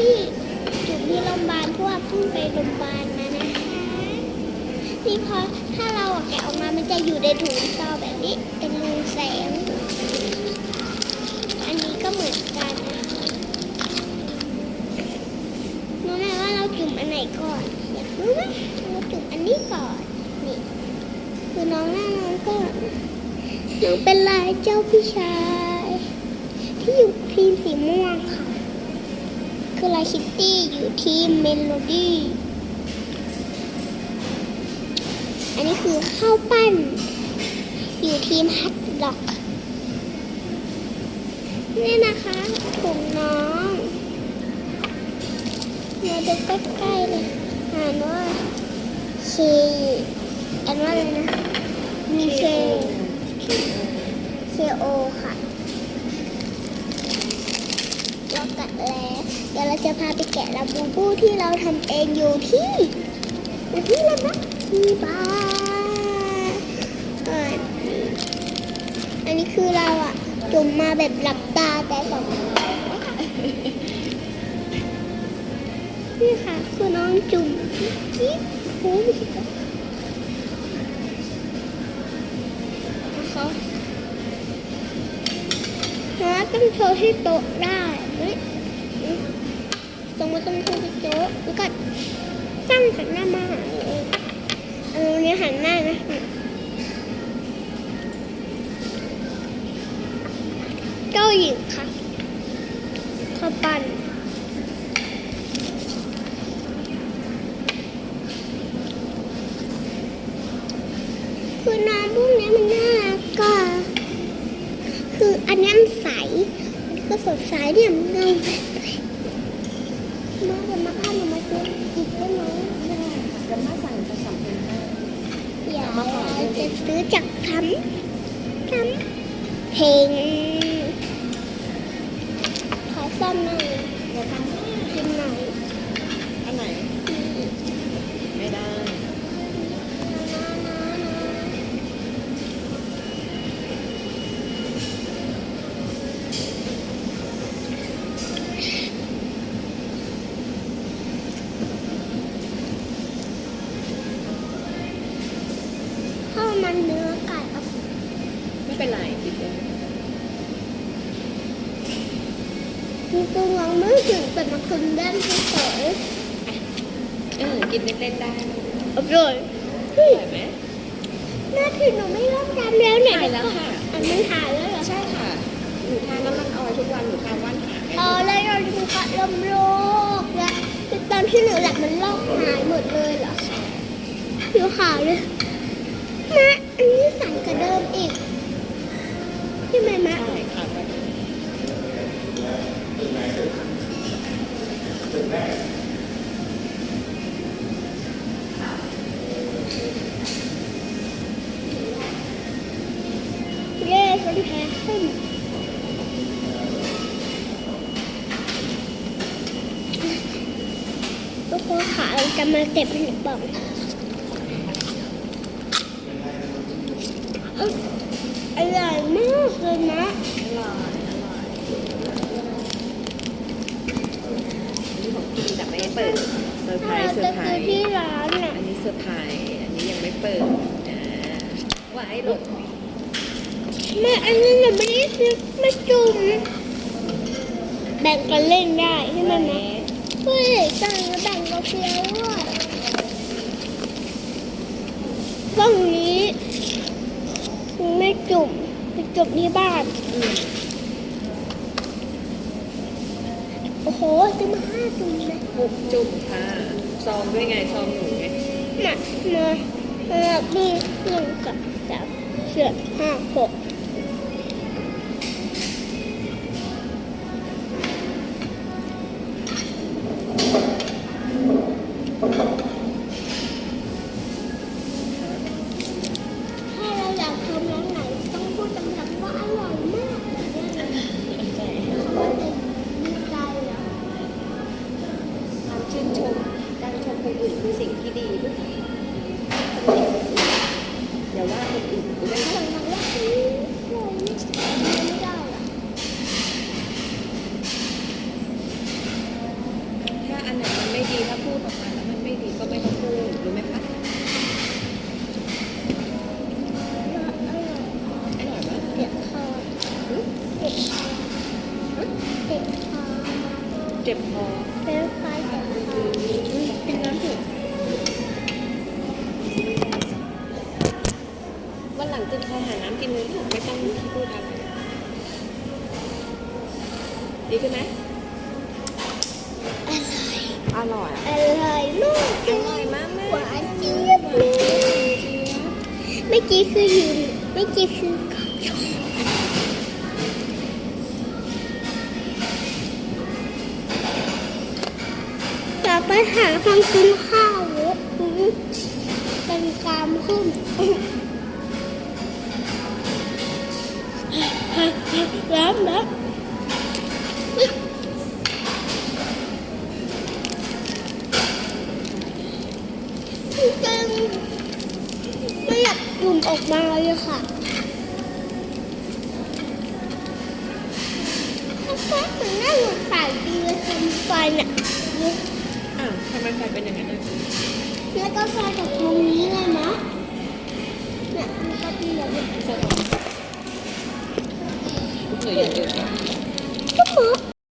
ที่จุดนี้โรงพยาบาลพวกเพิ่งไปโรงพยาบาลมานะคะนี่พอถ้าเราแกะออกมา มันจะอยู่ในถุงซอแบบนี้ เป็นเรืองแสง อันนี้ก็เหมือนกันนะคะรู้ไหมว่าเราจุ่มอันไหนก่อน อยากรู้ไหมเราจุ่มอันนี้ก่อน นี่ คือน้องหน้าน้องก็น้องเป็นลายเจ้าพี่ชาย ที่อยู่ครีมสีม่วงค่ะ คือลาคิตตี้อยู่ทีมเมโลดี้ อันนี้คือข้าวปั้น อยู่ทีมฮัตล็อก นี่นะคะถุงน้องมาดูใกล้ๆเลยอ่านว่าเคอ่านว่าอะไรนะมีเคเคโอค่ะเรากัดแล้วเดี๋ยวเราจะพาไปแกะลาบูบูที่เราทำเองอยู่ที่อยู่ที่อะไรนะที่บ้านอันนี้คือเราอะจุ่มมาแบบหลับตาแต่สองนี่ค่ะคือน้องจุ่มจิ๊บโอ้ยนะคะน้าต้องโชว์ที่โต๊ะได้ เฮ้ยตรงมาตรงโชว์ที่โต๊ะแล้วก็ตั้งหันหน้ามาหาหนูเองเออวันนี้หันหน้านะเจ้าหญิงค่ะข้าวปั้นคือน้ำพวกนี้มันน่ารักก็คืออันนี้มันใสก็สดใสเนี่ยมันเงามาเดี๋ยวมาพาหนูมา ซื้ออีกได้ไหมจะมาสั่งจะสั่งเป็นให้เดี๋ยวจะซื้อจากคำคำเพลง เป็นไรคิดเลยมีตัวงองไม่ถึงแต่มากินได้เฉยเออกินเล่นๆได้ๆอร่อยอร่อยไหมหน้าที่หนูไม่ต้องทำแล้วเนี่ยถ่ายแล้วค่ะอันมันถ่ายแล้วเหรอใช่ค่ะหนูทานน้ำมันออยล์ทุกวันหนูทานวันหาอ๋อแล้วเราดูกระลมโรคแล้วคือตอนที่หนูหลับมันลอกหายหมดเลยเหรอผิวขาวเลยมะอันนี้ใสั่งกระเดิมอีกใช่ไหมมะ ใช่ค่ะ เย่คนแพ้ขึ้นทุกคนขา จะมาเก็บผลิตบอกเอ้ยอร่อยมากเลยนะอร่อยอร่อยนี่ของกินแต่ไม่ได้เปิดเซอร์ไพรถ้าส์เซอเราจะร์ไพรซื้อส์ที่ร้านน่ะ อันนี้เซอร์ไพรส์อันนี้ยังไม่เปิดอ่าว่าให้หล่นแม่อันนี้หนูไม่ได้ซื้อมาจุ่มแบ่งกันเล่นได้ใช่ไหมแม่เฮ้ยจังแบ่ง กาแฟด้วยตรงนี้ ไม่จุ่มไปจุ่มที่บ้านอืมโอ้โหซื้อมาห้าจุ่มเลยหกจุ่มค่ะซองด้วยไงซองหนูไงมามามามีหนึ่งกับสามสี่ห้าหก ถ้าอันไหนมันไม่ดีถ้าพูดออกมาแล้วมันไม่ดีก็ไม่ต้องพูดรู้ไหมคะอร่อยปะเเจ็บคอเจ็บคอ เจ็บคอ รู้ท่พูดอะไรดีขึ้นไหมอร่อยอร่อยลูกอร่อยมากหวานเจี๊ยบเลยเมื่อกี้คือยืนเมื่อกี้คือจะไปหาฟังกินข้าวเป็นกามขึ้น แล้วแล้วจริงๆไม่อยากจุ่มออกมาเลยค่ะแค่เหมือนน่าสงสารจริงเลยคุณไฟเนี่ยอ้าวทำไมไฟเป็นอย่างนั้นอะแล้วก็ไฟจากตรงนี้เลยนะเนี่ยมันก็ดีแบบนี้ ใช่ห